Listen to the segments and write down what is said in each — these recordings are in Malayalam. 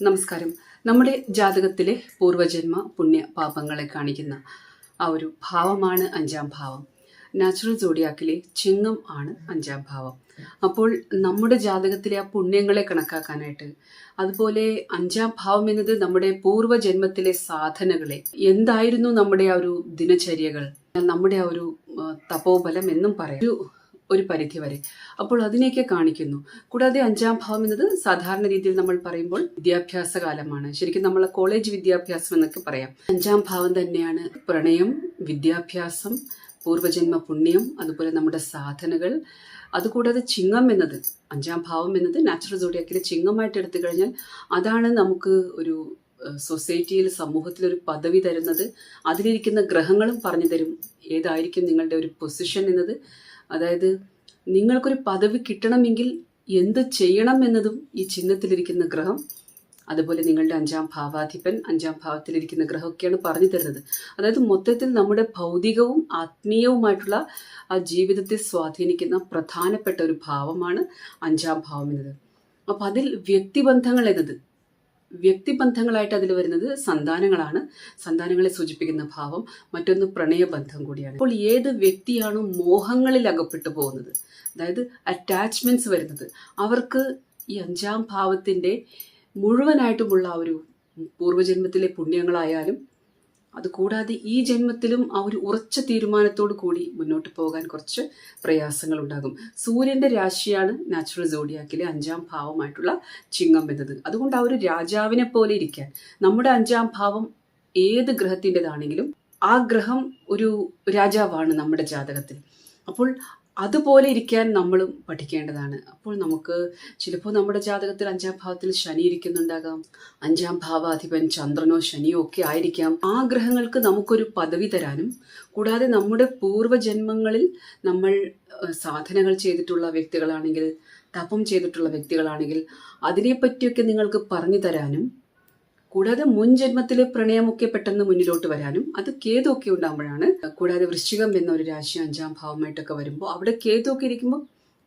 നമസ്കാരം. നമ്മുടെ ജാതകത്തിലെ പൂർവജന്മ പുണ്യ പാപങ്ങളെ കാണിക്കുന്ന ആ ഒരു ഭാവമാണ് അഞ്ചാം ഭാവം. നാച്ചുറൽ ജോഡിയാക്കിലെ ചിങ്ങം ആണ് അഞ്ചാം ഭാവം. അപ്പോൾ നമ്മുടെ ജാതകത്തിലെ ആ പുണ്യങ്ങളെ കണക്കാക്കാനായിട്ട് അതുപോലെ അഞ്ചാം ഭാവം എന്നത് നമ്മുടെ പൂർവജന്മത്തിലെ സാധനകളെ എന്തായിരുന്നു നമ്മുടെ ആ ഒരു ദിനചര്യകൾ? നമ്മുടെ ആ ഒരു തപോബലം എന്നും പറയും. ഒരു ഒരു പരിധി വരെ. അപ്പോൾ അതിനെയൊക്കെ കാണിക്കുന്നു. കൂടാതെ അഞ്ചാം ഭാവം എന്നത് സാധാരണ രീതിയിൽ നമ്മൾ പറയുമ്പോൾ വിദ്യാഭ്യാസ കാലമാണ്. ശരിക്കും നമ്മൾ കോളേജ് വിദ്യാഭ്യാസം എന്നൊക്കെ പറയാം. അഞ്ചാം ഭാവം തന്നെയാണ് പ്രണയം വിദ്യാഭ്യാസം പൂർവജന്മ പുണ്യം അതുപോലെ നമ്മുടെ സാധനകൾ. അതുകൂടാതെ ചിങ്ങം എന്നത് അഞ്ചാം ഭാവം എന്നത് നാച്ചുറൽ സോഡിയാക്കിലെ ചിങ്ങമായിട്ട് എടുത്തു കഴിഞ്ഞാൽ അതാണ് നമുക്ക് ഒരു സൊസൈറ്റിയിൽ സമൂഹത്തിൽ ഒരു പദവി തരുന്നത്. അതിലിരിക്കുന്ന ഗ്രഹങ്ങളും പറഞ്ഞു തരും. ഏതായിരിക്കും നിങ്ങളുടെ ഒരു പൊസിഷൻ എന്നത്? അതായത് നിങ്ങൾക്കൊരു പദവി കിട്ടണമെങ്കിൽ എന്ത് ചെയ്യണം എന്നതും ഈ ചിഹ്നത്തിലിരിക്കുന്ന ഗ്രഹം അതുപോലെ നിങ്ങളുടെ അഞ്ചാം ഭാവാധിപൻ അഞ്ചാം ഭാവത്തിലിരിക്കുന്ന ഗ്രഹമൊക്കെയാണ് പറഞ്ഞു തരുന്നത്. അതായത് മൊത്തത്തിൽ നമ്മുടെ ഭൗതികവും ആത്മീയവുമായിട്ടുള്ള ആ ജീവിതത്തെ സ്വാധീനിക്കുന്ന പ്രധാനപ്പെട്ട ഒരു ഭാവമാണ് അഞ്ചാം ഭാവം എന്നത്. അപ്പം അതിൽ വ്യക്തിബന്ധങ്ങൾ എന്നത് വ്യക്തിബന്ധങ്ങളായിട്ട് അതിൽ വരുന്നത് സന്താനങ്ങളാണ്. സന്താനങ്ങളെ സൂചിപ്പിക്കുന്ന ഭാവം മറ്റൊന്ന് പ്രണയബന്ധം കൂടിയാണ്. അപ്പോൾ ഏത് വ്യക്തിയാണ് മോഹങ്ങളിൽ അകപ്പെട്ടു പോകുന്നത് അതായത് അറ്റാച്ച്മെന്റ്സ് വരുന്നത് അവർക്ക് ഈ അഞ്ചാം ഭാവത്തിന്റെ മുഴുവനായിട്ടുമുള്ള ഒരു പൂർവജന്മത്തിലെ പുണ്യങ്ങളായാലും അതുകൂടാതെ ഈ ജന്മത്തിലും ആ ഒരു ഉറച്ച തീരുമാനത്തോടു കൂടി മുന്നോട്ട് പോകാൻ കുറച്ച് പ്രയാസങ്ങൾ ഉണ്ടാകും സൂര്യന്റെ രാശിയാണ് നാച്ചുറൽ സോഡിയാക്കിലെ അഞ്ചാം ഭാവമായിട്ടുള്ള ചിങ്ങം എന്നത്. അതുകൊണ്ട് ആ ഒരു രാജാവിനെ പോലെ ഇരിക്കാൻ. നമ്മുടെ അഞ്ചാം ഭാവം ഏത് ഗ്രഹത്തിന്റെതാണെങ്കിലും ആ ഗ്രഹം ഒരു രാജാവാണ് നമ്മുടെ ജാതകത്തിൽ. അപ്പോൾ അതുപോലെ ഇരിക്കാൻ നമ്മളും പഠിക്കേണ്ടതാണ്. അപ്പോൾ നമുക്ക് ചിലപ്പോൾ നമ്മുടെ ജാതകത്തിൽ അഞ്ചാം ഭാവത്തിൽ ശനി ഇരിക്കുന്നുണ്ടാകാം. അഞ്ചാം ഭാവാധിപൻ ചന്ദ്രനോ ശനിയോ ഒക്കെ ആയിരിക്കാം. ആ ഗ്രഹങ്ങൾക്ക് നമുക്കൊരു പദവി തരാനും കൂടാതെ നമ്മുടെ പൂർവജന്മങ്ങളിൽ നമ്മൾ സാധനകൾ ചെയ്തിട്ടുള്ള വ്യക്തികളാണെങ്കിൽ തപം ചെയ്തിട്ടുള്ള വ്യക്തികളാണെങ്കിൽ അതിനെപ്പറ്റിയൊക്കെ നിങ്ങൾക്ക് പറഞ്ഞു തരാനും കൂടാതെ മുൻ ജന്മത്തിലെ പ്രണയമൊക്കെ പെട്ടെന്ന് മുന്നിലോട്ട് വരാനും അത് കേതൊക്കെ ഉണ്ടാകുമ്പോഴാണ് കൂടാതെ വൃശ്ചികം എന്ന ഒരു രാശി അഞ്ചാം ഭാവമായിട്ടൊക്കെ വരുമ്പോൾ അവിടെ കേതൊക്കെ ഇരിക്കുമ്പോൾ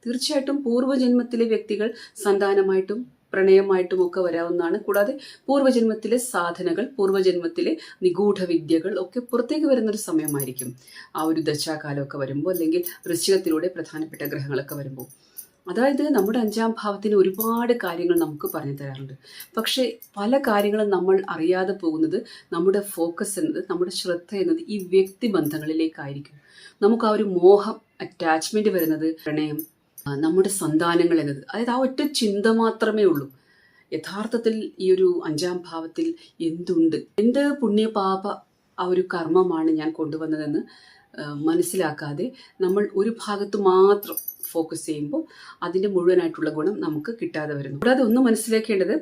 തീർച്ചയായിട്ടും പൂർവജന്മത്തിലെ വ്യക്തികൾ സന്താനമായിട്ടും പ്രണയമായിട്ടും ഒക്കെ വരാവുന്നതാണ്. കൂടാതെ പൂർവജന്മത്തിലെ സാധനകൾ പൂർവജന്മത്തിലെ നിഗൂഢ വിദ്യകൾ ഒക്കെ പുറത്തേക്ക് വരുന്നൊരു സമയമായിരിക്കും ആ ഒരു ദശാകാലമൊക്കെ വരുമ്പോൾ അല്ലെങ്കിൽ വൃശ്ചികത്തിലൂടെ പ്രധാനപ്പെട്ട ഗ്രഹങ്ങളൊക്കെ വരുമ്പോൾ അതായത് നമ്മുടെ അഞ്ചാം ഭാവത്തിന് ഒരുപാട് കാര്യങ്ങൾ നമുക്ക് പറഞ്ഞു തരാറുണ്ട്. പക്ഷേ പല കാര്യങ്ങളും നമ്മൾ അറിയാതെ പോകുന്നത് നമ്മുടെ ഫോക്കസ് എന്നത് നമ്മുടെ ശ്രദ്ധ എന്നത് ഈ വ്യക്തിബന്ധങ്ങളിലേക്കായിരിക്കും നമുക്ക് ആ ഒരു മോഹം അറ്റാച്ച്മെന്റ് വരുന്നത് പ്രണയം നമ്മുടെ സന്താനങ്ങൾ എന്നത് അതായത് ആ ഒറ്റ ചിന്ത മാത്രമേ ഉള്ളൂ. യഥാർത്ഥത്തിൽ ഈ ഒരു അഞ്ചാം ഭാവത്തിൽ എന്തുണ്ട്? എന്ത് പുണ്യപാപ ആ ഒരു കർമ്മമാണ് ഞാൻ കൊണ്ടുവന്നതെന്ന് മനസ്സിലാക്കാതെ നമ്മൾ ഒരു ഭാഗത്ത് മാത്രം ഫോക്കസ് ചെയ്യുമ്പോൾ അതിന്റെ മുഴുവനായിട്ടുള്ള ഗുണം നമുക്ക് കിട്ടാതെ വരുന്നു. കൂടാതെ ഒന്ന് മനസ്സിലാക്കേണ്ടത്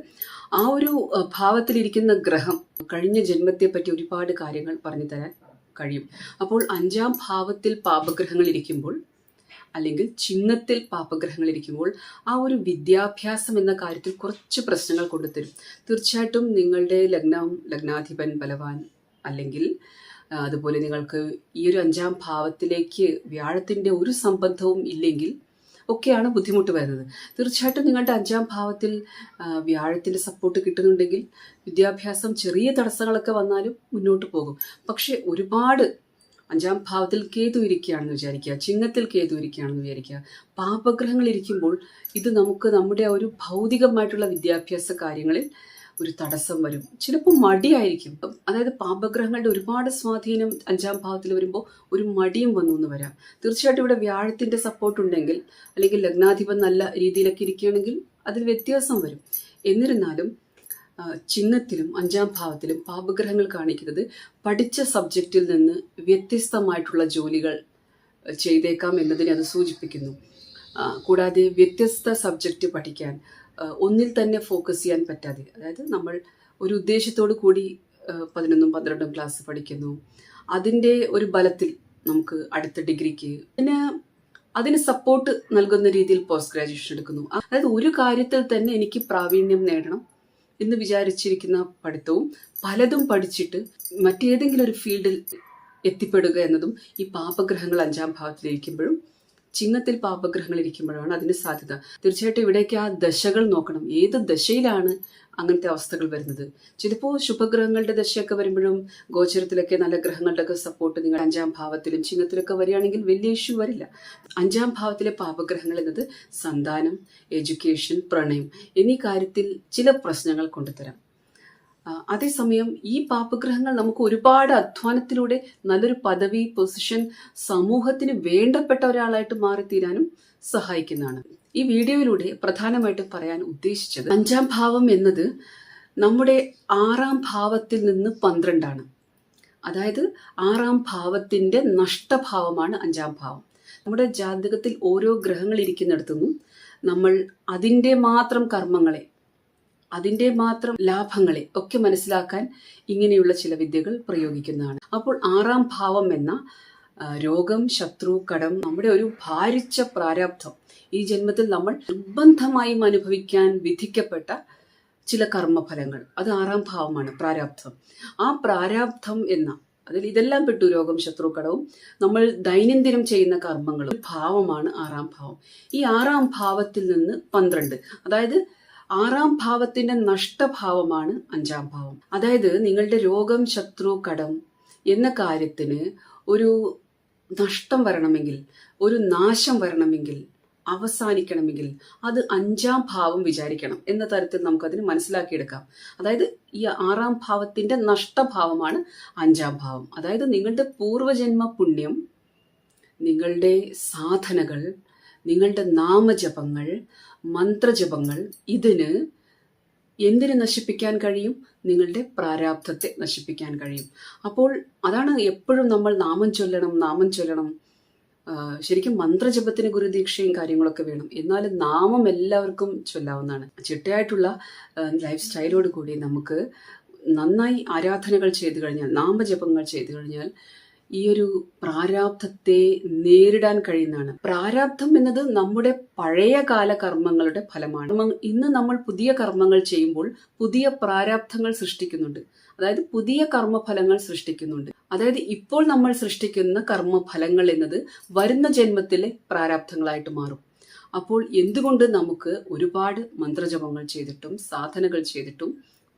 ആ ഒരു ഭാവത്തിലിരിക്കുന്ന ഗ്രഹം കഴിഞ്ഞ ജന്മത്തെ പറ്റി ഒരുപാട് കാര്യങ്ങൾ പറഞ്ഞു തരാൻ കഴിയും. അപ്പോൾ അഞ്ചാം ഭാവത്തിൽ പാപഗ്രഹങ്ങൾ ഇരിക്കുമ്പോൾ അല്ലെങ്കിൽ ചിഹ്നത്തിൽ പാപഗ്രഹങ്ങൾ ഇരിക്കുമ്പോൾ ആ ഒരു വിദ്യാഭ്യാസം എന്ന കാര്യത്തിൽ കുറച്ച് പ്രശ്നങ്ങൾ കൊണ്ടുതരും. തീർച്ചയായിട്ടും നിങ്ങളുടെ ലഗ്നം ലഗ്നാധിപൻ ബലവാൻ അല്ലെങ്കിൽ അതുപോലെ നിങ്ങൾക്ക് ഈ ഒരു അഞ്ചാം ഭാവത്തിലേക്ക് വ്യാഴത്തിന്റെ ഒരു സംബന്ധവും ഇല്ലെങ്കിൽ ഒക്കെയാണ് ബുദ്ധിമുട്ട് വരുന്നത്. തീർച്ചയായിട്ടും നിങ്ങളുടെ അഞ്ചാം ഭാവത്തിൽ വ്യാഴത്തിന്റെ സപ്പോർട്ട് കിട്ടുന്നുണ്ടെങ്കിൽ വിദ്യാഭ്യാസം ചെറിയ തടസ്സങ്ങളൊക്കെ വന്നാലും മുന്നോട്ട് പോകും. പക്ഷേ ഒരുപാട് അഞ്ചാം ഭാവത്തിൽ കേതു ഇരിക്കുകയാണെന്ന് വിചാരിക്കുക ചിങ്ങത്തിൽ കേതു ഇരിക്കുകയാണെന്ന് വിചാരിക്കുക പാപഗ്രഹങ്ങൾ ഇരിക്കുമ്പോൾ ഇത് നമുക്ക് നമ്മുടെ ഒരു ഭൗതികമായിട്ടുള്ള വിദ്യാഭ്യാസ കാര്യങ്ങളിൽ ഒരു തടസ്സം വരും. ചിലപ്പോൾ മടിയായിരിക്കും. അതായത് പാപഗ്രഹങ്ങളുടെ ഒരുപാട് സ്വാധീനം അഞ്ചാം ഭാവത്തിൽ വരുമ്പോൾ ഒരു മടിയും വന്നു എന്ന് വരാം. തീർച്ചയായിട്ടും ഇവിടെ വ്യാഴത്തിന്റെ സപ്പോർട്ട് ഉണ്ടെങ്കിൽ അല്ലെങ്കിൽ ലഗ്നാധിപൻ നല്ല രീതിയിലൊക്കെ ഇരിക്കുകയാണെങ്കിൽ അതിൽ വ്യത്യാസം വരും. എന്നിരുന്നാലും ചിഹ്നത്തിലും അഞ്ചാം ഭാവത്തിലും പാപഗ്രഹങ്ങൾ കാണിക്കുന്നത് പഠിച്ച സബ്ജക്റ്റിൽ നിന്ന് വ്യത്യസ്തമായിട്ടുള്ള ജോലികൾ ചെയ്തേക്കാം എന്നതിനെ അത് സൂചിപ്പിക്കുന്നു. കൂടാതെ വ്യത്യസ്ത സബ്ജക്റ്റ് പഠിക്കാൻ ഒന്നിൽ തന്നെ ഫോക്കസ് ചെയ്യാൻ പറ്റാതെ. അതായത് നമ്മൾ ഒരു ഉദ്ദേശത്തോടു കൂടി പതിനൊന്നും പന്ത്രണ്ടും ക്ലാസ് പഠിക്കുന്നു. അതിന്റെ ഒരു ബലത്തിൽ നമുക്ക് അടുത്ത ഡിഗ്രിക്ക് പിന്നെ അതിന് സപ്പോർട്ട് നൽകുന്ന രീതിയിൽ പോസ്റ്റ് ഗ്രാജുവേഷൻ എടുക്കുന്നു അതായത് ഒരു കാര്യത്തിൽ തന്നെ എനിക്ക് പ്രാവീണ്യം നേടണം എന്ന് വിചാരിച്ചിരിക്കുന്ന പഠിത്തവും പലതും പഠിച്ചിട്ട് മറ്റേതെങ്കിലും ഒരു ഫീൽഡിൽ എത്തിപ്പെടുക എന്നതും ഈ പാപഗ്രഹങ്ങൾ അഞ്ചാം ഭാവത്തിലിരിക്കുമ്പോഴും ചിങ്ങത്തിൽ പാപഗ്രഹങ്ങൾ ഇരിക്കുമ്പോഴാണ് അതിന് സാധ്യത. തീർച്ചയായിട്ടും ഇവിടേക്ക് ആ ദശകൾ നോക്കണം. ഏത് ദശയിലാണ് അങ്ങനത്തെ അവസ്ഥകൾ വരുന്നത്? ചിലപ്പോൾ ശുഭഗ്രഹങ്ങളുടെ ദശയൊക്കെ വരുമ്പോഴും ഗോചരത്തിലൊക്കെ നല്ല ഗ്രഹങ്ങളുടെ ഒക്കെ സപ്പോർട്ട് നിങ്ങൾ അഞ്ചാം ഭാവത്തിലും ചിങ്ങത്തിലൊക്കെ വരികയാണെങ്കിൽ വലിയ ഇഷ്യൂ വരില്ല. അഞ്ചാം ഭാവത്തിലെ പാപഗ്രഹങ്ങൾ എന്നത് സന്താനം എഡ്യൂക്കേഷൻ പ്രണയം എന്നീ കാര്യത്തിൽ ചില പ്രശ്നങ്ങൾ കൊണ്ടുതരാം അതേസമയം ഈ പാപഗ്രഹങ്ങൾ നമുക്ക് ഒരുപാട് അധ്വാനത്തിലൂടെ നല്ലൊരു പദവി പൊസിഷൻ സമൂഹത്തിന് വേണ്ടപ്പെട്ട ഒരാളായിട്ട് മാറിത്തീരാനും സഹായിക്കുന്നതാണ്. ഈ വീഡിയോയിലൂടെ പ്രധാനമായിട്ടും പറയാൻ ഉദ്ദേശിച്ചത് അഞ്ചാം ഭാവം എന്നത് നമ്മുടെ ആറാം ഭാവത്തിൽ നിന്ന് പന്ത്രണ്ടാണ്. അതായത് ആറാം ഭാവത്തിന്റെ നഷ്ടഭാവമാണ് അഞ്ചാം ഭാവം. നമ്മുടെ ജാതകത്തിൽ ഓരോ ഗ്രഹങ്ങൾ ഇരിക്കുന്നിടത്തുനിന്നും നമ്മൾ അതിന്റെ മാത്രം കർമ്മങ്ങളെ അതിന്റെ മാത്രം ലാഭങ്ങളെ ഒക്കെ മനസ്സിലാക്കാൻ ഇങ്ങനെയുള്ള ചില വിദ്യകൾ പ്രയോഗിക്കുന്നതാണ്. അപ്പോൾ ആറാം ഭാവം എന്ന രോഗം ശത്രു കടം നമ്മുടെ ഒരു ഭാരിച്ച പ്രാരാബ്ധം ഈ ജന്മത്തിൽ നമ്മൾ നിർബന്ധമായും അനുഭവിക്കാൻ വിധിക്കപ്പെട്ട ചില കർമ്മഫലങ്ങൾ. അത് ആറാം ഭാവമാണ് പ്രാരാബ്ധം ആ പ്രാരാബ്ധം എന്ന അതിൽ ഇതെല്ലാം പെട്ടു രോഗം ശത്രുക്കടവും നമ്മൾ ദൈനംദിനം ചെയ്യുന്ന കർമ്മങ്ങളും ഭാവമാണ് ആറാം ഭാവം. ഈ ആറാം ഭാവത്തിൽ നിന്ന് പന്ത്രണ്ട് അതായത് ആറാം ഭാവത്തിന്റെ നഷ്ടഭാവമാണ് അഞ്ചാം ഭാവം. അതായത് നിങ്ങളുടെ രോഗം ശത്രു കടം എന്ന കാര്യത്തിന് ഒരു നഷ്ടം വരണമെങ്കിൽ ഒരു നാശം വരണമെങ്കിൽ അവസാനിക്കണമെങ്കിൽ അത് അഞ്ചാം ഭാവം വിചാരിക്കണം എന്ന തരത്തിൽ നമുക്കതിന് മനസ്സിലാക്കിയെടുക്കാം. അതായത് ഈ ആറാം ഭാവത്തിന്റെ നഷ്ടഭാവമാണ് അഞ്ചാം ഭാവം. അതായത് നിങ്ങളുടെ പൂർവജന്മ പുണ്യം നിങ്ങളുടെ സാധനകൾ നിങ്ങളുടെ നാമജപങ്ങൾ മന്ത്രജപങ്ങൾ ഇതിന് എന്തിനെ നശിപ്പിക്കാൻ കഴിയും? നിങ്ങളുടെ പ്രാരാബ്ധത്തെ നശിപ്പിക്കാൻ കഴിയും. അപ്പോൾ അതാണ് എപ്പോഴും നമ്മൾ നാമം ചൊല്ലണം നാമം ചൊല്ലണം. ശരിക്കും മന്ത്രജപത്തിന് ഗുരുദീക്ഷയും കാര്യങ്ങളൊക്കെ വേണം. എന്നാലും നാമം എല്ലാവർക്കും ചൊല്ലാവുന്നതാണ്. ചിട്ടയായിട്ടുള്ള ലൈഫ് സ്റ്റൈലോട് കൂടി നമുക്ക് നന്നായി ആരാധനകൾ ചെയ്തു കഴിഞ്ഞാൽ നാമജപങ്ങൾ ചെയ്തു കഴിഞ്ഞാൽ ഈ ഒരു പ്രാരാബ്ധത്തെ നേരിടാൻ കഴിയുന്നതാണ്. പ്രാരാബ്ധം എന്നത് നമ്മുടെ പഴയ കാല കർമ്മങ്ങളുടെ ഫലമാണ്. ഇന്ന് നമ്മൾ പുതിയ കർമ്മങ്ങൾ ചെയ്യുമ്പോൾ പുതിയ പ്രാരാബ്ധങ്ങൾ സൃഷ്ടിക്കുന്നുണ്ട്. അതായത് പുതിയ കർമ്മഫലങ്ങൾ സൃഷ്ടിക്കുന്നുണ്ട്. അതായത് ഇപ്പോൾ നമ്മൾ സൃഷ്ടിക്കുന്ന കർമ്മഫലങ്ങൾ എന്നത് വരുന്ന ജന്മത്തിലെ പ്രാരാബ്ധങ്ങളായിട്ട് മാറും. അപ്പോൾ എന്തുകൊണ്ട് നമുക്ക് ഒരുപാട് മന്ത്രജപങ്ങൾ ചെയ്തിട്ടും സാധനകൾ ചെയ്തിട്ടും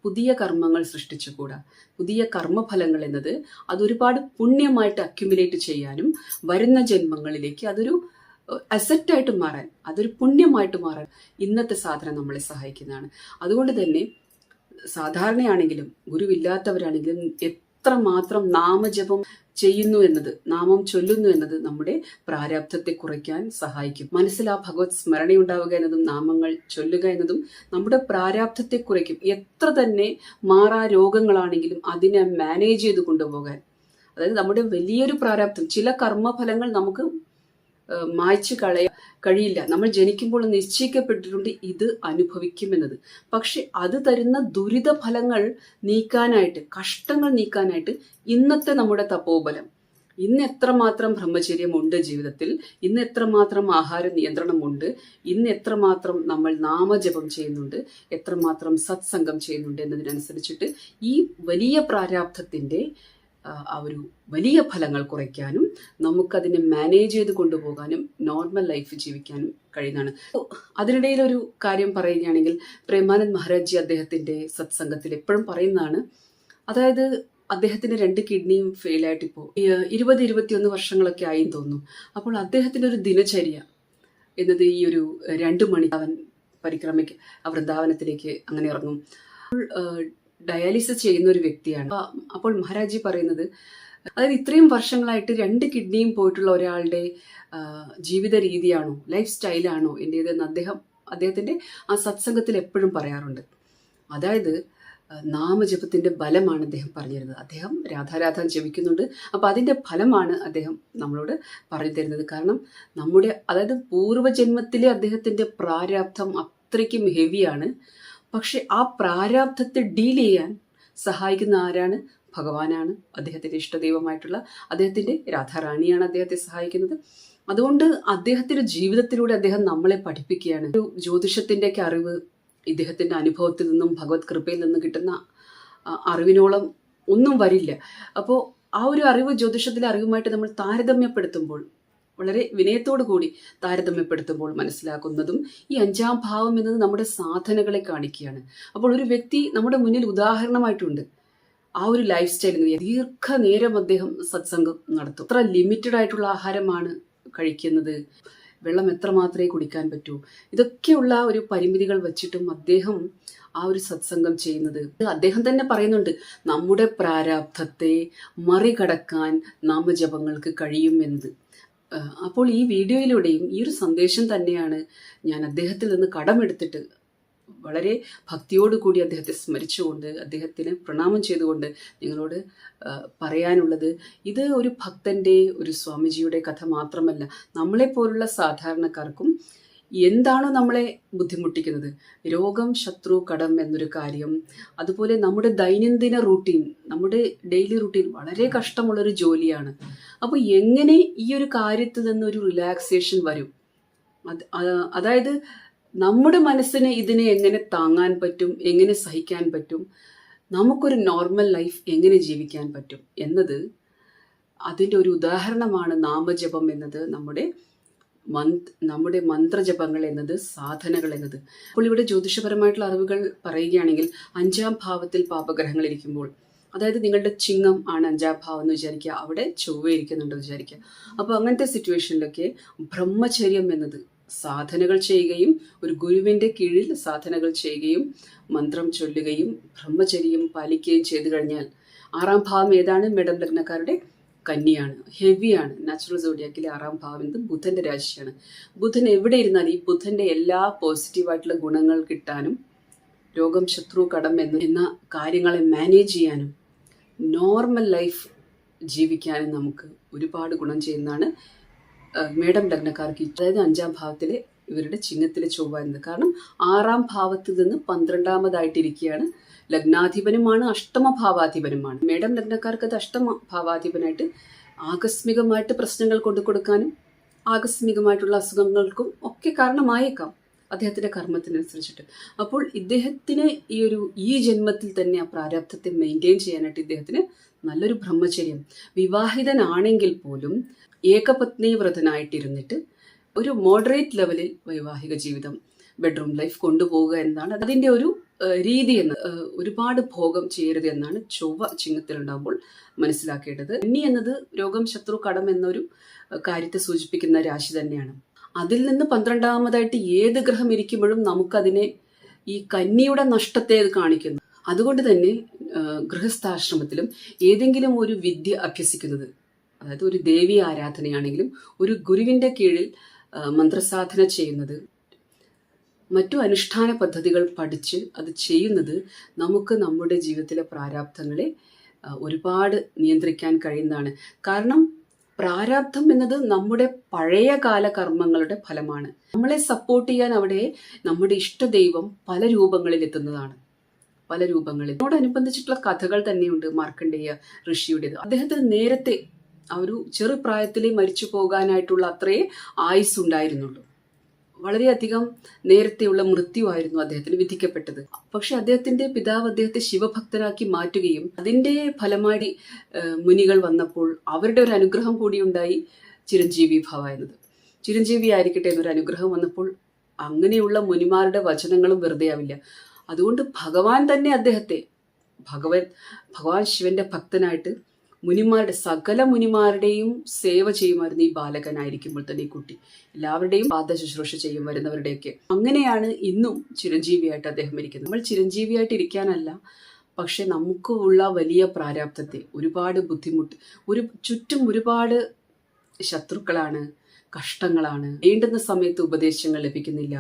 പുതിയ കർമ്മങ്ങൾ സൃഷ്ടിച്ചുകൂടാ. പുതിയ കർമ്മഫലങ്ങൾ എന്നത് അതൊരുപാട് പുണ്യമായിട്ട് അക്യുമുലേറ്റ് ചെയ്യാനും വരുന്ന ജന്മങ്ങളിലേക്ക് അതൊരു അസറ്റായിട്ട് മാറാൻ അതൊരു പുണ്യമായിട്ട് മാറാൻ ഇന്നത്തെ സാധനം നമ്മളെ സഹായിക്കുന്നതാണ്. അതുകൊണ്ട് തന്നെ സാധാരണയാണെങ്കിലും ഗുരുവില്ലാത്തവരാണെങ്കിലും എത്രമാത്രം നാമജപം ചെയ്യുന്നു എന്നത് നാമം ചൊല്ലുന്നു എന്നത് നമ്മുടെ പ്രാരാബ്ധത്തെ കുറയ്ക്കാൻ സഹായിക്കും. മനസ്സിൽ ആ ഭഗവത് സ്മരണയുണ്ടാവുക എന്നതും നാമങ്ങൾ ചൊല്ലുക എന്നതും നമ്മുടെ പ്രാരാബ്ധത്തെ കുറയ്ക്കും. എത്ര തന്നെ മാറാ രോഗങ്ങളാണെങ്കിലും അതിനെ മാനേജ് ചെയ്ത് കൊണ്ടുപോകാൻ. അതായത് നമ്മുടെ വലിയൊരു പ്രാരാബ്ധം ചില കർമ്മഫലങ്ങൾ നമുക്ക് മായ്ച്ചു കളയാൻ കഴിയില്ല. നമ്മൾ ജനിക്കുമ്പോൾ നിശ്ചയിക്കപ്പെട്ടിട്ടുണ്ട് ഇത് അനുഭവിക്കുമെന്നത്. പക്ഷെ അത് തരുന്ന ദുരിത ഫലങ്ങൾ നീക്കാനായിട്ട് കഷ്ടങ്ങൾ നീക്കാനായിട്ട് ഇന്നത്തെ നമ്മുടെ തപോബലം. ഇന്ന് എത്രമാത്രം ബ്രഹ്മചര്യമുണ്ട് ജീവിതത്തിൽ ഇന്ന് എത്രമാത്രം ആഹാര നിയന്ത്രണമുണ്ട് ഇന്ന് എത്രമാത്രം നമ്മൾ നാമജപം ചെയ്യുന്നുണ്ട് എത്രമാത്രം സത്സംഗം ചെയ്യുന്നുണ്ട് എന്നതിനനുസരിച്ചിട്ട് ഈ വലിയ പ്രാരാബ്ധത്തിന്റെ ആ, ഒരു വലിയ ഫലങ്ങൾ കുറയ്ക്കാനും നമുക്കതിനെ മാനേജ് ചെയ്ത് കൊണ്ടുപോകാനും നോർമൽ ലൈഫ് ജീവിക്കാനും കഴിയുന്നതാണ്. അതിനിടയിൽ ഒരു കാര്യം പറയുകയാണെങ്കിൽ പ്രേമാനന്ദ് മഹാരാജ് അദ്ദേഹത്തിന്റെ സത്സംഗത്തിൽ എപ്പോഴും പറയുന്നതാണ് അതായത് അദ്ദേഹത്തിന്റെ രണ്ട് കിഡ്നിയും ഫെയിൽ ആയിട്ട് ഇപ്പോൾ ഇരുപത് ഇരുപത്തിയൊന്ന് വർഷങ്ങളൊക്കെ ആയി തോന്നുന്നു. അപ്പോൾ അദ്ദേഹത്തിന്റെ ഒരു ദിനചര്യ എന്നത് ഈ ഒരു രണ്ട് മണി അവൻ പരിക്രമയ്ക്ക് വൃന്ദാവനത്തിലേക്ക് അങ്ങനെ ഇറങ്ങും. ഡയാലിസിസ് ചെയ്യുന്ന ഒരു വ്യക്തിയാണ്. അപ്പോൾ മഹാരാജി പറയുന്നത് അതായത് ഇത്രയും വർഷങ്ങളായിട്ട് രണ്ട് കിഡ്നിയും പോയിട്ടുള്ള ഒരാളുടെ ജീവിത രീതിയാണോ ലൈഫ് സ്റ്റൈലാണോ എന്റേതെന്ന് അദ്ദേഹം അദ്ദേഹത്തിന്റെ ആ സത്സംഗത്തിൽ എപ്പോഴും പറയാറുണ്ട്. അതായത് നാമജപത്തിന്റെ ബലമാണ് അദ്ദേഹം പറഞ്ഞിരുന്നത്. അദ്ദേഹം രാധാരാധൻ ജപിക്കുന്നുണ്ട്. അപ്പോൾ അതിന്റെ ഫലമാണ് അദ്ദേഹം നമ്മളോട് പറഞ്ഞു തരുന്നത്. കാരണം നമ്മുടെ അതായത് പൂർവജന്മത്തിലെ അദ്ദേഹത്തിന്റെ പ്രാരാബ്ധം അത്രയ്ക്കും ഹെവിയാണ് പക്ഷെ ആ പ്രാരാബ്ധത്തെ ഡീൽ ചെയ്യാൻ സഹായിക്കുന്ന ആരാണ്? ഭഗവാനാണ്. അദ്ദേഹത്തിന്റെ ഇഷ്ടദൈവമായിട്ടുള്ള അദ്ദേഹത്തിന്റെ രാധാറാണിയാണ് അദ്ദേഹത്തെ സഹായിക്കുന്നത്. അതുകൊണ്ട് അദ്ദേഹത്തിന്റെ ജീവിതത്തിലൂടെ അദ്ദേഹം നമ്മളെ പഠിപ്പിക്കുകയാണ്. ഒരു ജ്യോതിഷത്തിന്റെയൊക്കെ അറിവ് ഇദ്ദേഹത്തിന്റെ അനുഭവത്തിൽ നിന്നും ഭഗവത് കൃപയിൽ നിന്നും കിട്ടുന്ന അറിവിനോളം ഒന്നും വരില്ല. അപ്പോൾ ആ ഒരു അറിവ് ജ്യോതിഷത്തിലെ അറിവുമായിട്ട് നമ്മൾ താരതമ്യപ്പെടുത്തുമ്പോൾ വളരെ വിനയത്തോടു കൂടി താരതമ്യപ്പെടുത്തുമ്പോൾ മനസ്സിലാക്കുന്നതും ഈ അഞ്ചാം ഭാവം എന്നത് നമ്മുടെ സാധനകളെ കാണിക്കുകയാണ്. അപ്പോൾ ഒരു വ്യക്തി നമ്മുടെ മുന്നിൽ ഉദാഹരണമായിട്ടുണ്ട്. ആ ഒരു ലൈഫ് സ്റ്റൈലിൽ ദീർഘനേരം അദ്ദേഹം സത്സംഗം നടത്തും. അത്ര ലിമിറ്റഡ് ആയിട്ടുള്ള ആഹാരമാണ് കഴിക്കുന്നത്. വെള്ളം എത്ര മാത്രമേ കുടിക്കാൻ പറ്റൂ? ഇതൊക്കെയുള്ള ഒരു പരിമിതികൾ വച്ചിട്ടും അദ്ദേഹം ആ ഒരു സത്സംഗം ചെയ്യുന്നത്. അദ്ദേഹം തന്നെ പറയുന്നുണ്ട് നമ്മുടെ പ്രാരാബ്ധത്തെ മറികടക്കാൻ നാമജപങ്ങൾക്ക് കഴിയും എന്നത്. അപ്പോൾ ഈ വീഡിയോയിലൂടെയും ഈ ഒരു സന്ദേശം തന്നെയാണ് ഞാൻ അദ്ദേഹത്തിൽ നിന്ന് കടമെടുത്തിട്ട് വളരെ ഭക്തിയോടുകൂടി അദ്ദേഹത്തെ സ്മരിച്ചുകൊണ്ട് അദ്ദേഹത്തിന് പ്രണാമം ചെയ്തുകൊണ്ട് നിങ്ങളോട് പറയാനുള്ളത്. ഇത് ഒരു ഭക്തന്റെ ഒരു സ്വാമിജിയുടെ കഥ മാത്രമല്ല നമ്മളെപ്പോലുള്ള സാധാരണക്കാർക്കും എന്താണോ നമ്മളെ ബുദ്ധിമുട്ടിക്കുന്നത്. രോഗം ശത്രു കടം എന്നൊരു കാര്യം അതുപോലെ നമ്മുടെ ദൈനംദിന റൂട്ടീൻ നമ്മുടെ ഡെയിലി റൂട്ടീൻ വളരെ കഷ്ടമുള്ളൊരു ജോലിയാണ്. അപ്പോൾ എങ്ങനെ ഈ ഒരു കാര്യത്തിൽ നിന്നൊരു റിലാക്സേഷൻ വരും? അത് അതായത് നമ്മുടെ മനസ്സിന് ഇതിനെ എങ്ങനെ താങ്ങാൻ പറ്റും എങ്ങനെ സഹിക്കാൻ പറ്റും നമുക്കൊരു നോർമൽ ലൈഫ് എങ്ങനെ ജീവിക്കാൻ പറ്റും എന്നത് അതിന്റെ ഒരു ഉദാഹരണമാണ് നാമജപം എന്നത് നമ്മുടെ മന്ത് നമ്മുടെ മന്ത്രജപങ്ങൾ എന്നത് സാധനകൾ എന്നത്. അപ്പോൾ ഇവിടെ ജ്യോതിഷപരമായിട്ടുള്ള അറിവുകൾ പറയുകയാണെങ്കിൽ അഞ്ചാം ഭാവത്തിൽ പാപഗ്രഹങ്ങൾ ഇരിക്കുമ്പോൾ അതായത് നിങ്ങളുടെ ചിങ്ങം ആണ് അഞ്ചാം ഭാവം എന്ന് വിചാരിക്കുക അവിടെ ചൊവ്വ ഇരിക്കുന്നുണ്ട് വിചാരിക്കുക. അപ്പോൾ അങ്ങനത്തെ സിറ്റുവേഷനിലൊക്കെ ബ്രഹ്മചര്യം എന്നത് സാധനകൾ ചെയ്യുകയും ഒരു ഗുരുവിന്റെ കീഴിൽ സാധനകൾ ചെയ്യുകയും മന്ത്രം ചൊല്ലുകയും ബ്രഹ്മചര്യം പാലിക്കുകയും ചെയ്തു കഴിഞ്ഞാൽ ആറാം ഭാവം ഏതാണ്? മെഡം ലഗ്നക്കാരുടെ കന്നിയാണ് ഹെവിയാണ്. നാച്ചുറൽ സോഡിയാക്കിലെ ആറാം ഭാവം എന്നത് ബുധന്റെ രാശിയാണ്. ബുധൻ എവിടെ ഇരുന്നാൽ ഈ ബുധന്റെ എല്ലാ പോസിറ്റീവായിട്ടുള്ള ഗുണങ്ങൾ കിട്ടാനും രോഗം ശത്രു കടം എന്ന കാര്യങ്ങളെ മാനേജ് ചെയ്യാനും നോർമൽ ലൈഫ് ജീവിക്കാനും നമുക്ക് ഒരുപാട് ഗുണം ചെയ്യുന്നതാണ് മേഡം ലഗ്നക്കാർക്ക് അതായത് അഞ്ചാം ഭാവത്തിലെ ഇവരുടെ ചിഹ്നത്തിലെ ചൊവ്വ എന്നത്. കാരണം ആറാം ഭാവത്തിൽ നിന്ന് പന്ത്രണ്ടാമതായിട്ടിരിക്കുകയാണ്. ലഗ്നാധിപനുമാണ് അഷ്ടമ ഭാവാധിപനുമാണ് മേഡം ലഗ്നക്കാർക്ക് അത് അഷ്ടമ ഭാവാധിപനായിട്ട് ആകസ്മികമായിട്ട് പ്രശ്നങ്ങൾ കൊണ്ടു കൊടുക്കാനും ആകസ്മികമായിട്ടുള്ള അസുഖങ്ങൾക്കും ഒക്കെ കാരണമായേക്കാം അദ്ദേഹത്തിന്റെ കർമ്മത്തിനനുസരിച്ചിട്ട്. അപ്പോൾ ഇദ്ദേഹത്തിന് ഈ ഒരു ഈ ജന്മത്തിൽ തന്നെ ആ പ്രാരാബ്ധത്തെ മെയിന്റെയിൻ ചെയ്യാനായിട്ട് ഇദ്ദേഹത്തിന് നല്ലൊരു ബ്രഹ്മചര്യം. വിവാഹിതനാണെങ്കിൽ പോലും ഏകപത്നി വ്രതനായിട്ടിരുന്നിട്ട് ഒരു മോഡറേറ്റ് ലെവലിൽ വൈവാഹിക ജീവിതം ബെഡ്റൂം ലൈഫ് കൊണ്ടുപോകുക എന്നതാണ് അതിന്റെ ഒരു രീതി എന്ന് ഒരുപാട് ഭോഗം ചെയ്യരുത് എന്നാണ് ചൊവ്വ ചിങ്ങത്തിലുണ്ടാകുമ്പോൾ മനസ്സിലാക്കേണ്ടത്. കന്നി എന്നത് രോഗം ശത്രു കടം എന്നൊരു കാര്യത്തെ സൂചിപ്പിക്കുന്ന രാശി തന്നെയാണ്. അതിൽ നിന്ന് പന്ത്രണ്ടാമതായിട്ട് ഏത് ഗ്രഹം ഇരിക്കുമ്പോഴും നമുക്കതിനെ ഈ കന്നിയുടെ നഷ്ടത്തെ അത് കാണിക്കുന്നു. അതുകൊണ്ട് തന്നെ ഗൃഹസ്ഥാശ്രമത്തിലും ഏതെങ്കിലും ഒരു വിദ്യ അഭ്യസിക്കുന്നത് അതായത് ഒരു ദേവി ആരാധനയാണെങ്കിലും ഒരു ഗുരുവിന്റെ കീഴിൽ മന്ത്രസാധന ചെയ്യുന്നത് മറ്റു അനുഷ്ഠാന പദ്ധതികൾ പഠിച്ച് അത് ചെയ്യുന്നത് നമുക്ക് നമ്മുടെ ജീവിതത്തിലെ പ്രാരാബ്ധങ്ങളെ ഒരുപാട് നിയന്ത്രിക്കാൻ കഴിയുന്നതാണ്. കാരണം പ്രാരാബ്ധം എന്നത് നമ്മുടെ പഴയകാല കർമ്മങ്ങളുടെ ഫലമാണ്. നമ്മളെ സപ്പോർട്ട് ചെയ്യാൻ അവിടെ നമ്മുടെ ഇഷ്ടദൈവം പല രൂപങ്ങളിൽ എത്തുന്നതാണ്. പല രൂപങ്ങളിൽ. ഇതിനോടനുബന്ധിച്ചിട്ടുള്ള കഥകൾ തന്നെയുണ്ട് മാർക്കണ്ഡേയ ഋഷിയുടേത്. അദ്ദേഹത്തിന് നേരത്തെ ആ ഒരു ചെറുപ്രായത്തിലേ മരിച്ചു പോകാനായിട്ടുള്ള അത്രയേ ആയുസ് ഉണ്ടായിരുന്നുള്ളൂ വളരെയധികം നേരത്തെയുള്ള മൃത്യുവായിരുന്നു അദ്ദേഹത്തിന് വിധിക്കപ്പെട്ടത്. പക്ഷെ അദ്ദേഹത്തിന്റെ പിതാവ് അദ്ദേഹത്തെ ശിവഭക്തനാക്കി മാറ്റുകയും അതിന്റെ ഫലമായി മുനികൾ വന്നപ്പോൾ അവരുടെ ഒരു അനുഗ്രഹം കൂടി ഉണ്ടായി ചിരഞ്ജീവി ഭവ എന്നത്. ചിരഞ്ജീവി ആയിരിക്കട്ടെ എന്നൊരു അനുഗ്രഹം വന്നപ്പോൾ അങ്ങനെയുള്ള മുനിമാരുടെ വചനങ്ങളും വെറുതെ ആവില്ല. അതുകൊണ്ട് ഭഗവാൻ തന്നെ അദ്ദേഹത്തെ ഭഗവൻ ഭഗവാൻ ശിവന്റെ ഭക്തനായിട്ട് മുനിമാരുടെ സകല മുനിമാരുടെയും സേവ ചെയ്യുമായിരുന്നു ഈ ബാലകനായിരിക്കുമ്പോൾ തന്നെ ഈ കുട്ടി എല്ലാവരുടെയും പാദ ശുശ്രൂഷ ചെയ്യും വരുന്നവരുടെയൊക്കെ. അങ്ങനെയാണ് ഇന്നും ചിരഞ്ജീവിയായിട്ട് അദ്ദേഹം ഇരിക്കുന്നത്. നമ്മൾ ചിരഞ്ജീവിയായിട്ട് ഇരിക്കാനല്ല പക്ഷെ നമുക്ക് ഉള്ള വലിയ പ്രാരാബ്ധത്തെ ഒരുപാട് ബുദ്ധിമുട്ട് ഒരു ചുറ്റും ഒരുപാട് ശത്രുക്കളാണ് കഷ്ടങ്ങളാണ്. വേണ്ടുന്ന സമയത്ത് ഉപദേശങ്ങൾ ലഭിക്കുന്നില്ല.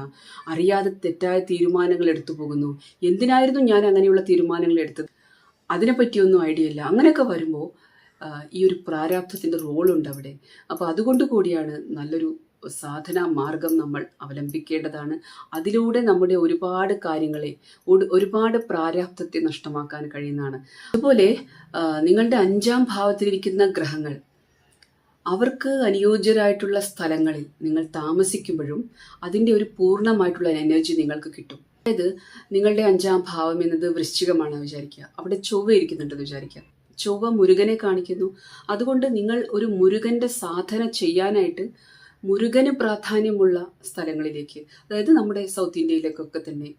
അറിയാതെ തെറ്റായ തീരുമാനങ്ങൾ എടുത്തു പോകുന്നു. എന്തിനായിരുന്നു ഞാൻ അങ്ങനെയുള്ള തീരുമാനങ്ങൾ എടുത്തത്? അതിനെപ്പറ്റിയൊന്നും ഐഡിയ ഇല്ല. അങ്ങനെയൊക്കെ വരുമ്പോൾ ഈ ഒരു പ്രാരാബ്ധത്തിന്റെ റോളുണ്ട് അവിടെ. അപ്പോൾ അതുകൊണ്ട് കൂടിയാണ് നല്ലൊരു സാധനാ മാർഗം നമ്മൾ അവലംബിക്കേണ്ടതാണ്. അതിലൂടെ നമ്മുടെ ഒരുപാട് കാര്യങ്ങളെ ഒരുപാട് പ്രാരാബ്ധത്തെ നഷ്ടമാക്കാൻ കഴിയുന്നതാണ്. അതുപോലെ നിങ്ങളുടെ അഞ്ചാം ഭാവത്തിലിരിക്കുന്ന ഗ്രഹങ്ങൾ അവർക്ക് അനുയോജ്യരായിട്ടുള്ള സ്ഥലങ്ങളിൽ നിങ്ങൾ താമസിക്കുമ്പോഴും അതിന്റെ ഒരു പൂർണമായിട്ടുള്ള എനർജി നിങ്ങൾക്ക് കിട്ടും. അതായത് നിങ്ങളുടെ അഞ്ചാം ഭാവം എന്നത് വൃശ്ചികമാണ് വിചാരിക്കുക. അവിടെ ചൊവ്വ ഇരിക്കുന്നുണ്ടെന്ന് വിചാരിക്കുക. ചൊവ്വ മുരുകനെ കാണിക്കുന്നു. അതുകൊണ്ട് നിങ്ങൾ ഒരു മുരുകന്റെ സാധന ചെയ്യാനായിട്ട് മുരുകന് പ്രാധാന്യമുള്ള സ്ഥലങ്ങളിലേക്ക് അതായത് നമ്മുടെ സൗത്ത് ഇന്ത്യയിലേക്കൊക്കെ തന്നെ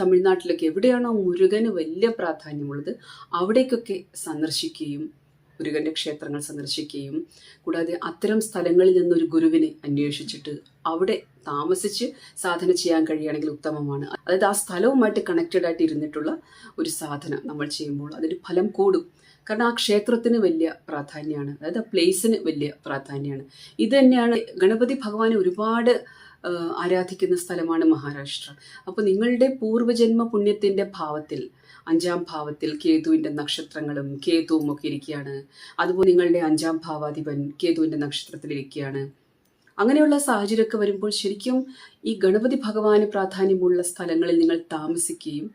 തമിഴ്നാട്ടിലൊക്കെ എവിടെയാണോ മുരുകന് വലിയ പ്രാധാന്യമുള്ളത് അവിടേക്കൊക്കെ സന്ദർശിക്കുകയും മുരുകന്റെ ക്ഷേത്രങ്ങൾ സന്ദർശിക്കുകയും കൂടാതെ അത്തരം സ്ഥലങ്ങളിൽ നിന്നൊരു ഗുരുവിനെ അന്വേഷിച്ചിട്ട് അവിടെ താമസിച്ച് സാധന ചെയ്യാൻ കഴിയുകയാണെങ്കിൽ ഉത്തമമാണ്. അതായത് ആ സ്ഥലവുമായിട്ട് കണക്റ്റഡ് ആയിട്ട് ഇരുന്നിട്ടുള്ള ഒരു സാധന നമ്മൾ ചെയ്യുമ്പോൾ അതിന് ഫലം കൂടും. കാരണം ആ ക്ഷേത്രത്തിന് വലിയ പ്രാധാന്യമാണ്. അതായത് പ്ലേസിന് വലിയ പ്രാധാന്യമാണ്. ഇത് തന്നെയാണ് ഗണപതി ഭഗവാനെ ഒരുപാട് ആരാധിക്കുന്ന സ്ഥലമാണ് മഹാരാഷ്ട്ര. അപ്പോൾ നിങ്ങളുടെ പൂർവജന്മ പുണ്യത്തിന്റെ ഭാവത്തിൽ അഞ്ചാം ഭാവത്തിൽ കേതുവിന്റെ നക്ഷത്രങ്ങളും കേതുവും ഒക്കെ ഇരിക്കുകയാണ്. അതുപോലെ നിങ്ങളുടെ അഞ്ചാം ഭാവാധിപൻ കേതുവിന്റെ നക്ഷത്രത്തിലിരിക്കുകയാണ് അങ്ങനെയുള്ള സാഹചര്യമൊക്കെ വരുമ്പോൾ ശരിക്കും ഈ ഗണപതി ഭഗവാന് പ്രാധാന്യമുള്ള സ്ഥലങ്ങളിൽ നിങ്ങൾ താമസിക്കുകയും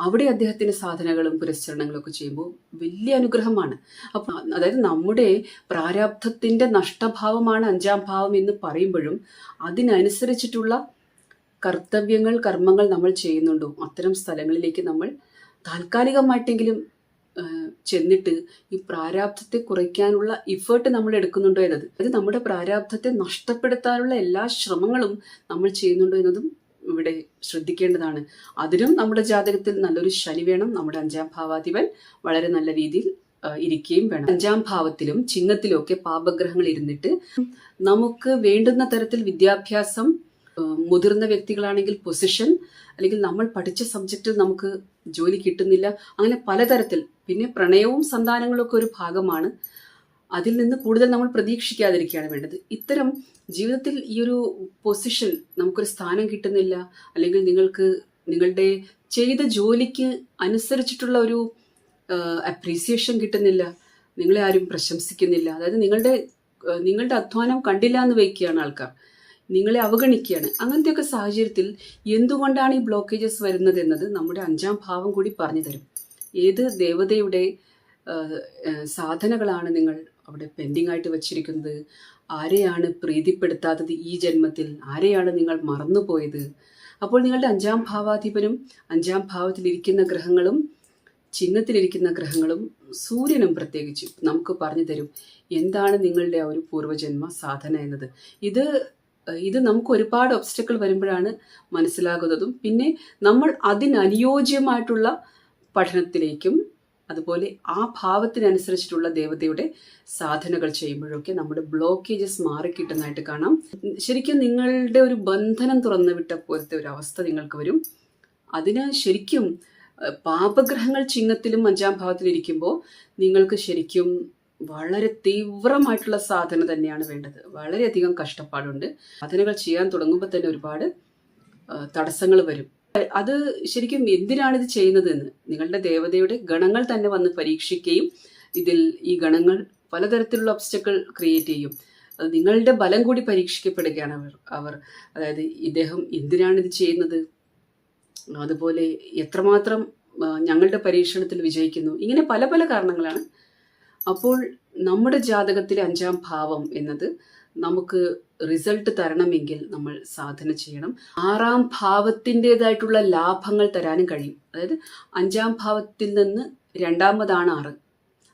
അവിടെ അദ്ദേഹത്തിന്റെ സാധനകളും പുരസ്കരണങ്ങളും ഒക്കെ ചെയ്യുമ്പോൾ വലിയ അനുഗ്രഹമാണ്. അപ്പൊ അതായത് നമ്മുടെ പ്രാരാബ്ധത്തിന്റെ നഷ്ടഭാവമാണ് അഞ്ചാം ഭാവം എന്ന് പറയുമ്പോഴും അതിനനുസരിച്ചിട്ടുള്ള കർത്തവ്യങ്ങൾ കർമ്മങ്ങൾ നമ്മൾ ചെയ്യുന്നുണ്ടോ? അത്തരം സ്ഥലങ്ങളിലേക്ക് നമ്മൾ താൽക്കാലികമായിട്ടെങ്കിലും ചെന്നിട്ട് ഈ പ്രാരാബ്ധത്തെ കുറയ്ക്കാനുള്ള ഇഫേർട്ട് നമ്മൾ എടുക്കുന്നുണ്ടോ എന്നത്. അത് നമ്മുടെ പ്രാരാബ്ധത്തെ നഷ്ടപ്പെടുത്താനുള്ള എല്ലാ ശ്രമങ്ങളും നമ്മൾ ചെയ്യുന്നുണ്ടോ എന്നതും ഇവിടെ ശ്രദ്ധിക്കേണ്ടതാണ്. അതിനും നമ്മുടെ ജാതകത്തിൽ നല്ലൊരു ശനി വേണം. നമ്മുടെ അഞ്ചാം ഭാവാധിപൻ വളരെ നല്ല രീതിയിൽ ഇരിക്കുകയും വേണം. അഞ്ചാം ഭാവത്തിലും ചിങ്ങത്തിലും ഒക്കെ പാപഗ്രഹങ്ങൾ ഇരുന്നിട്ട് നമുക്ക് വേണ്ടുന്ന തരത്തിൽ വിദ്യാഭ്യാസം മുതിർന്ന വ്യക്തികളാണെങ്കിൽ പൊസിഷൻ അല്ലെങ്കിൽ നമ്മൾ പഠിച്ച സബ്ജക്റ്റിൽ നമുക്ക് ജോലി കിട്ടുന്നില്ല. അങ്ങനെ പലതരത്തിൽ. പിന്നെ പ്രണയവും സന്താനങ്ങളും ഒക്കെ ഒരു ഭാഗമാണ്. അതിൽ നിന്ന് കൂടുതൽ നമ്മൾ പ്രതീക്ഷിക്കാതിരിക്കുകയാണ് വേണ്ടത്. ഇത്തരം ജീവിതത്തിൽ ഈ ഒരു പൊസിഷൻ നമുക്കൊരു സ്ഥാനം കിട്ടുന്നില്ല അല്ലെങ്കിൽ നിങ്ങൾക്ക് നിങ്ങളുടെ ചെയ്ത ജോലിക്ക് അനുസരിച്ചിട്ടുള്ള ഒരു അപ്രീസിയേഷൻ കിട്ടുന്നില്ല നിങ്ങളെ ആരും പ്രശംസിക്കുന്നില്ല. അതായത് നിങ്ങളുടെ നിങ്ങളുടെ അധ്വാനം കണ്ടില്ല എന്ന് വയ്ക്കുകയാണ് ആൾക്കാർ. നിങ്ങളെ അവഗണിക്കുകയാണ്. അങ്ങനത്തെയൊക്കെ സാഹചര്യത്തിൽ എന്തുകൊണ്ടാണ് ഈ ബ്ലോക്കേജസ് വരുന്നത് എന്നത് നമ്മുടെ അഞ്ചാം ഭാവം കൂടി പറഞ്ഞു തരും. ഏത് ദേവതയുടെ സാധനകളാണ് നിങ്ങൾ അവിടെ പെൻഡിങ് ആയിട്ട് വച്ചിരിക്കുന്നത്. ആരെയാണ് പ്രീതിപ്പെടുത്താത്തത് ഈ ജന്മത്തിൽ? ആരെയാണ് നിങ്ങൾ മറന്നുപോയത്? അപ്പോൾ നിങ്ങളുടെ അഞ്ചാം ഭാവാധിപനും അഞ്ചാം ഭാവത്തിലിരിക്കുന്ന ഗ്രഹങ്ങളും ചിഹ്നത്തിലിരിക്കുന്ന ഗ്രഹങ്ങളും സൂര്യനും പ്രത്യേകിച്ച് നമുക്ക് പറഞ്ഞു തരും. എന്താണ് നിങ്ങളുടെ ആ ഒരു പൂർവജന്മ സാധന എന്നത്? ഇത് ഇത് നമുക്ക് ഒരുപാട് ഒബ്സ്റ്റക്കിൾ വരുമ്പോഴാണ് മനസ്സിലാകുന്നതും. പിന്നെ നമ്മൾ അതിനനുയോജ്യമായിട്ടുള്ള പഠനത്തിലേക്കും അതുപോലെ ആ ഭാവത്തിനനുസരിച്ചിട്ടുള്ള ദേവതയുടെ സാധനകൾ ചെയ്യുമ്പോഴൊക്കെ നമ്മുടെ ബ്ലോക്കേജസ് മാറിക്കിട്ടുന്നതായിട്ട് കാണാം. ശരിക്കും നിങ്ങളുടെ ഒരു ബന്ധനം തുറന്നു വിട്ട പോലത്തെ ഒരു അവസ്ഥ നിങ്ങൾക്ക് വരും. അതിന് ശരിക്കും പാപഗ്രഹങ്ങൾ ചിങ്ങത്തിലും അഞ്ചാം ഭാവത്തിലും ഇരിക്കുമ്പോൾ നിങ്ങൾക്ക് ശരിക്കും വളരെ തീവ്രമായിട്ടുള്ള സാധന തന്നെയാണ് വേണ്ടത്. വളരെയധികം കഷ്ടപ്പാടുണ്ട്. സാധനകൾ ചെയ്യാൻ തുടങ്ങുമ്പോൾ തന്നെ ഒരുപാട് തടസ്സങ്ങൾ വരും. അത് ശരിക്കും എന്തിനാണ് ഇത് ചെയ്യുന്നതെന്ന് നിങ്ങളുടെ ദേവതയുടെ ഗണങ്ങൾ തന്നെ വന്ന് പരീക്ഷിക്കുകയും ഇതിൽ ഈ ഗണങ്ങൾ പലതരത്തിലുള്ള ഒബ്സ്റ്റക്കിൾ ക്രിയേറ്റ് ചെയ്യും. അത് നിങ്ങളുടെ ബലം കൂടി പരീക്ഷിക്കപ്പെടുകയാണ് അവർ അവർ. അതായത് ഇദ്ദേഹം എന്തിനാണ് ഇത് ചെയ്യുന്നത്? അതുപോലെ എത്രമാത്രം ഞങ്ങളുടെ പരീക്ഷണത്തിൽ വിജയിക്കുന്നു? ഇങ്ങനെ പല പല കാരണങ്ങളാണ്. അപ്പോൾ നമ്മുടെ ജാതകത്തിലെ അഞ്ചാം ഭാവം എന്നത് നമുക്ക് റിസൾട്ട് തരണമെങ്കിൽ നമ്മൾ സാധന ചെയ്യണം. ആറാം ഭാവത്തിന്റെതായിട്ടുള്ള ലാഭങ്ങൾ തരാനും കഴിയും. അതായത് അഞ്ചാം ഭാവത്തിൽ നിന്ന് രണ്ടാമതാണ് ആറ്.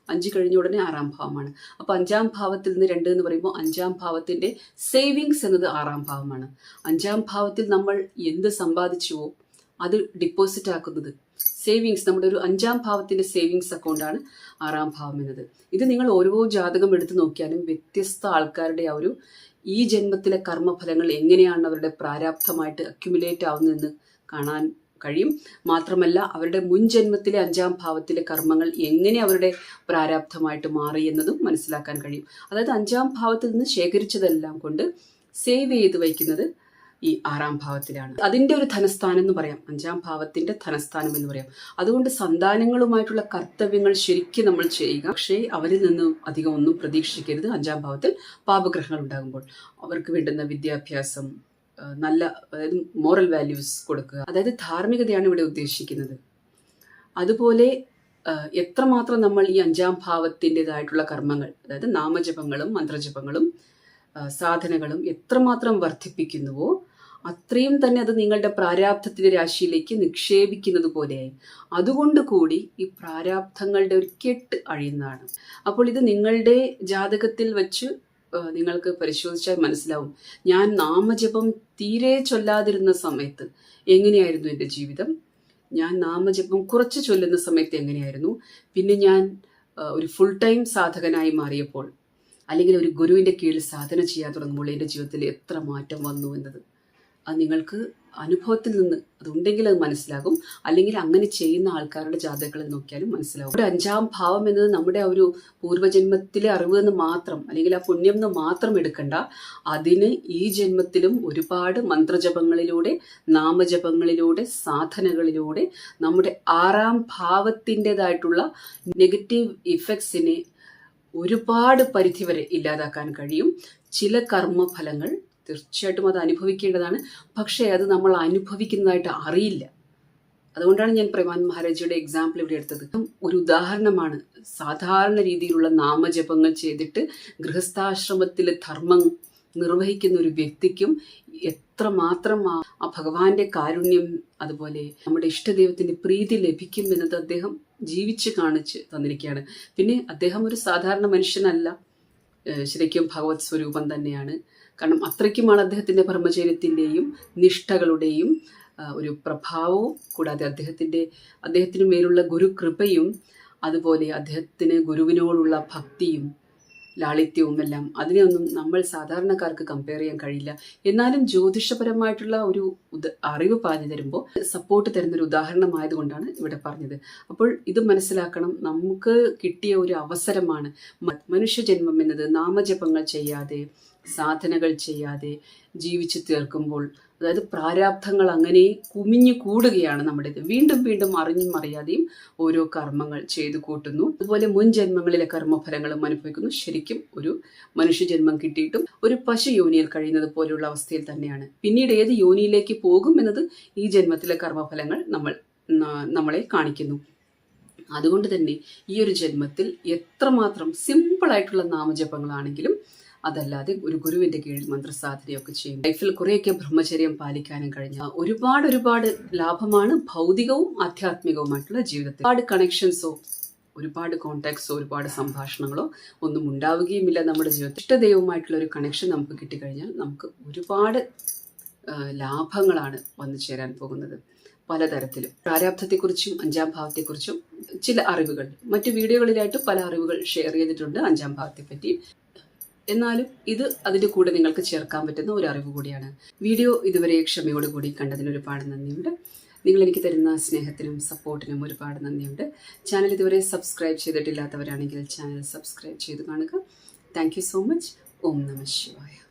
അഞ്ച് കഴിഞ്ഞ ഉടനെ ആറാം ഭാവമാണ്. അപ്പോൾ അഞ്ചാം ഭാവത്തിൽ നിന്ന് രണ്ട് എന്ന് പറയുമ്പോൾ അഞ്ചാം ഭാവത്തിന്റെ സേവിങ്സ് എന്നത് ആറാം ഭാവമാണ്. അഞ്ചാം ഭാവത്തിൽ നമ്മൾ എന്ത് സമ്പാദിച്ചുവോ അത് ഡിപ്പോസിറ്റ് ആക്കുന്നത് സേവിങ്സ് നമ്മുടെ ഒരു അഞ്ചാം ഭാവത്തിന്റെ സേവിങ്സ് അക്കൗണ്ടാണ് ആറാം ഭാവം എന്നത്. ഇത് നിങ്ങൾ ഓരോ ജാതകം എടുത്തു നോക്കിയാലും വ്യത്യസ്ത ആൾക്കാരുടെ ആ ഒരു ഈ ജന്മത്തിലെ കർമ്മഫലങ്ങൾ എങ്ങനെയാണ് അവരുടെ പ്രാരാബ്ധമായിട്ട് അക്യുമുലേറ്റ് ആവുന്നതെന്ന് കാണാൻ കഴിയും. മാത്രമല്ല അവരുടെ മുൻ ജന്മത്തിലെ അഞ്ചാം ഭാവത്തിലെ കർമ്മങ്ങൾ എങ്ങനെ അവരുടെ പ്രാരാബ്ധമായിട്ട് മാറി എന്നതും മനസ്സിലാക്കാൻ കഴിയും. അതായത് അഞ്ചാം ഭാവത്തിൽ നിന്ന് ശേഖരിച്ചതെല്ലാം കൊണ്ട് സേവ് ചെയ്ത് വയ്ക്കുന്നത് ഈ ആറാം ഭാവത്തിലാണ്. അതിന്റെ ഒരു ധനസ്ഥാനം എന്ന് പറയാം. അഞ്ചാം ഭാവത്തിന്റെ ധനസ്ഥാനം എന്ന് പറയാം. അതുകൊണ്ട് സന്താനങ്ങളുമായിട്ടുള്ള കർത്തവ്യങ്ങൾ ശരിക്കും നമ്മൾ ചെയ്യുക. പക്ഷേ അവരിൽ നിന്ന് അധികം ഒന്നും പ്രതീക്ഷിക്കരുത്. അഞ്ചാം ഭാവത്തിൽ പാപഗ്രഹങ്ങൾ ഉണ്ടാകുമ്പോൾ അവർക്ക് വേണ്ടുന്ന വിദ്യാഭ്യാസം നല്ല അതായത് മോറൽ വാല്യൂസ് കൊടുക്കുക. അതായത് ധാർമ്മികതയാണ് ഇവിടെ ഉദ്ദേശിക്കുന്നത്. അതുപോലെ എത്രമാത്രം നമ്മൾ ഈ അഞ്ചാം ഭാവത്തിന്റെതായിട്ടുള്ള കർമ്മങ്ങൾ അതായത് നാമജപങ്ങളും മന്ത്രജപങ്ങളും സാധനങ്ങളും എത്രമാത്രം വർദ്ധിപ്പിക്കുന്നുവോ അത്രയും തന്നെ അത് നിങ്ങളുടെ പ്രാരാബ്ധത്തിന്റെ രാശിയിലേക്ക് നിക്ഷേപിക്കുന്നത് പോലെയായി. അതുകൊണ്ട് കൂടി ഈ പ്രാരാബ്ധങ്ങളുടെ ഒരു കെട്ട് അഴിയുന്നതാണ്. അപ്പോൾ ഇത് നിങ്ങളുടെ ജാതകത്തിൽ വെച്ച് നിങ്ങൾക്ക് പരിശോധിച്ചാൽ മനസ്സിലാവും. ഞാൻ നാമജപം തീരെ ചൊല്ലാതിരുന്ന സമയത്ത് എങ്ങനെയായിരുന്നു എന്റെ ജീവിതം? ഞാൻ നാമജപം കുറച്ച് ചൊല്ലുന്ന സമയത്ത് എങ്ങനെയായിരുന്നു? പിന്നെ ഞാൻ ഒരു ഫുൾ ടൈം സാധകനായി മാറിയപ്പോൾ അല്ലെങ്കിൽ ഒരു ഗുരുവിന്റെ കീഴിൽ സാധന ചെയ്യാൻ തുടങ്ങുമ്പോൾ എന്റെ ജീവിതത്തിൽ എത്ര മാറ്റം വന്നു എന്നത്? അത് നിങ്ങൾക്ക് അനുഭവത്തിൽ നിന്ന് അതുണ്ടെങ്കിൽ അത് മനസ്സിലാകും. അല്ലെങ്കിൽ അങ്ങനെ ചെയ്യുന്ന ആൾക്കാരുടെ ജാതകങ്ങളിൽ നോക്കിയാലും മനസ്സിലാകും. ഒരു അഞ്ചാം ഭാവം എന്നത് നമ്മുടെ ആ ഒരു പൂർവജന്മത്തിലെ അറിവ് എന്ന് മാത്രം അല്ലെങ്കിൽ ആ പുണ്യം എന്ന് മാത്രം എടുക്കണ്ട. അതിന് ഈ ജന്മത്തിലും ഒരുപാട് മന്ത്രജപങ്ങളിലൂടെ നാമജപങ്ങളിലൂടെ സാധനകളിലൂടെ നമ്മുടെ ആറാം ഭാവത്തിന്റെതായിട്ടുള്ള നെഗറ്റീവ് ഇഫക്ട്സിനെ ഒരുപാട് പരിധിവരെ ഇല്ലാതാക്കാൻ കഴിയും. ചില കർമ്മഫലങ്ങൾ തീർച്ചയായിട്ടും അത് അനുഭവിക്കേണ്ടതാണ്. പക്ഷേ അത് നമ്മൾ അനുഭവിക്കുന്നതായിട്ട് അറിയില്ല. അതുകൊണ്ടാണ് ഞാൻ പ്രമാൻ മഹാരാജിയുടെ എക്സാമ്പിൾ ഇവിടെ എടുത്തത്. ഒരു ഉദാഹരണമാണ്. സാധാരണ രീതിയിലുള്ള നാമജപങ്ങൾ ചെയ്തിട്ട് ഗൃഹസ്ഥാശ്രമത്തിലെ ധർമ്മം നിർവഹിക്കുന്ന ഒരു വ്യക്തിക്കും എത്രമാത്രം ആ ഭഗവാന്റെ കാരുണ്യം അതുപോലെ നമ്മുടെ ഇഷ്ടദൈവത്തിന്റെ പ്രീതി ലഭിക്കും എന്നത് അദ്ദേഹം ജീവിച്ച് കാണിച്ച് തന്നിരിക്കുകയാണ്. പിന്നെ അദ്ദേഹം ഒരു സാധാരണ മനുഷ്യനല്ല. ശരിക്കും ഭഗവത് സ്വരൂപം തന്നെയാണ്. കാരണം അത്രയ്ക്കുമാണ് അദ്ദേഹത്തിന്റെ ബ്രഹ്മചര്യത്തിന്റെയും നിഷ്ഠകളുടെയും ഒരു പ്രഭാവവും കൂടാതെ അദ്ദേഹത്തിന്റെ അദ്ദേഹത്തിന് മേലുള്ള ഗുരുകൃപയും അതുപോലെ അദ്ദേഹത്തിന് ഗുരുവിനോടുള്ള ഭക്തിയും ലാളിത്യവും എല്ലാം അതിനെയൊന്നും നമ്മൾ സാധാരണക്കാർക്ക് കമ്പയർ ചെയ്യാൻ കഴിയില്ല. എന്നാലും ജ്യോതിഷപരമായിട്ടുള്ള ഒരു ഉദ- അറിവ് പറഞ്ഞു തരുമ്പോൾ സപ്പോർട്ട് തരുന്നൊരു ഉദാഹരണമായതുകൊണ്ടാണ് ഇവിടെ പറഞ്ഞത്. അപ്പോൾ ഇത് മനസ്സിലാക്കണം നമുക്ക് കിട്ടിയ ഒരു അവസരമാണ് മനുഷ്യജന്മം എന്നത് നാമജപങ്ങൾ ചെയ്യാതെ സാധനകൾ ചെയ്യാതെ ജീവിച്ചു തീർക്കുമ്പോൾ അതായത് പ്രാരാബ്ധങ്ങൾ അങ്ങനെ കുമിഞ്ഞു കൂടുകയാണ് നമ്മുടേത്. വീണ്ടും വീണ്ടും അറിഞ്ഞും അറിയാതെയും ഓരോ കർമ്മങ്ങൾ ചെയ്തു കൂട്ടുന്നു. അതുപോലെ മുൻ ജന്മങ്ങളിലെ കർമ്മഫലങ്ങളും അനുഭവിക്കുന്നു. ശരിക്കും ഒരു മനുഷ്യജന്മം കിട്ടിയിട്ടും ഒരു പശു യോനിയിൽ കഴിയുന്നത് പോലെയുള്ള അവസ്ഥയിൽ തന്നെയാണ്. പിന്നീട് ഏത് യോനിയിലേക്ക് പോകും എന്നത് ഈ ജന്മത്തിലെ കർമ്മഫലങ്ങൾ നമ്മൾ നമ്മളെ കാണിക്കുന്നു. അതുകൊണ്ട് തന്നെ ഈ ഒരു ജന്മത്തിൽ എത്രമാത്രം സിമ്പിളായിട്ടുള്ള നാമജപങ്ങളാണെങ്കിലും അതല്ലാതെ ഒരു ഗുരുവിന്റെ കീഴിൽ മന്ത്രസാധനയൊക്കെ ചെയ്യും. ലൈഫിൽ കുറേയൊക്കെ ബ്രഹ്മചര്യം പാലിക്കാനും കഴിഞ്ഞ ഒരുപാട് ഒരുപാട് ലാഭമാണ് ഭൗതികവും ആധ്യാത്മികവുമായിട്ടുള്ള ജീവിതത്തിൽ. ഒരുപാട് കണക്ഷൻസോ ഒരുപാട് കോണ്ടാക്ട്സോ ഒരുപാട് സംഭാഷണങ്ങളോ ഒന്നും ഉണ്ടാവുകയുമില്ല നമ്മുടെ ജീവിതത്തിൽ. ഇഷ്ടദൈവമായിട്ടുള്ള ഒരു കണക്ഷൻ നമുക്ക് കിട്ടിക്കഴിഞ്ഞാൽ നമുക്ക് ഒരുപാട് ലാഭങ്ങളാണ് വന്നു ചേരാൻ പോകുന്നത്. പലതരത്തിലും. പ്രാരാബ്ധത്തെക്കുറിച്ചും അഞ്ചാം ഭാവത്തെക്കുറിച്ചും ചില അറിവുകൾ. മറ്റു വീഡിയോകളിലായിട്ട് പല അറിവുകൾ ഷെയർ ചെയ്തിട്ടുണ്ട് അഞ്ചാം ഭാവത്തെ പറ്റി എന്നാലും ഇത് അതിന്റെ കൂടെ നിങ്ങൾക്ക് ചേർക്കാൻ പറ്റുന്ന ഒരു അറിവ് കൂടിയാണ്. വീഡിയോ ഇതുവരെ ക്ഷമയോടുകൂടി കണ്ടതിന് ഒരുപാട് നന്ദിയുണ്ട്. നിങ്ങൾ എനിക്ക് തരുന്ന സ്നേഹത്തിനും സപ്പോർട്ടിനും ഒരുപാട് നന്ദിയുണ്ട്. ചാനൽ ഇതുവരെ സബ്സ്ക്രൈബ് ചെയ്തിട്ടില്ലാത്തവരാണെങ്കിൽ ചാനൽ സബ്സ്ക്രൈബ് ചെയ്ത് കാണുക. Thank so much. ഓം നമ ശിവായ.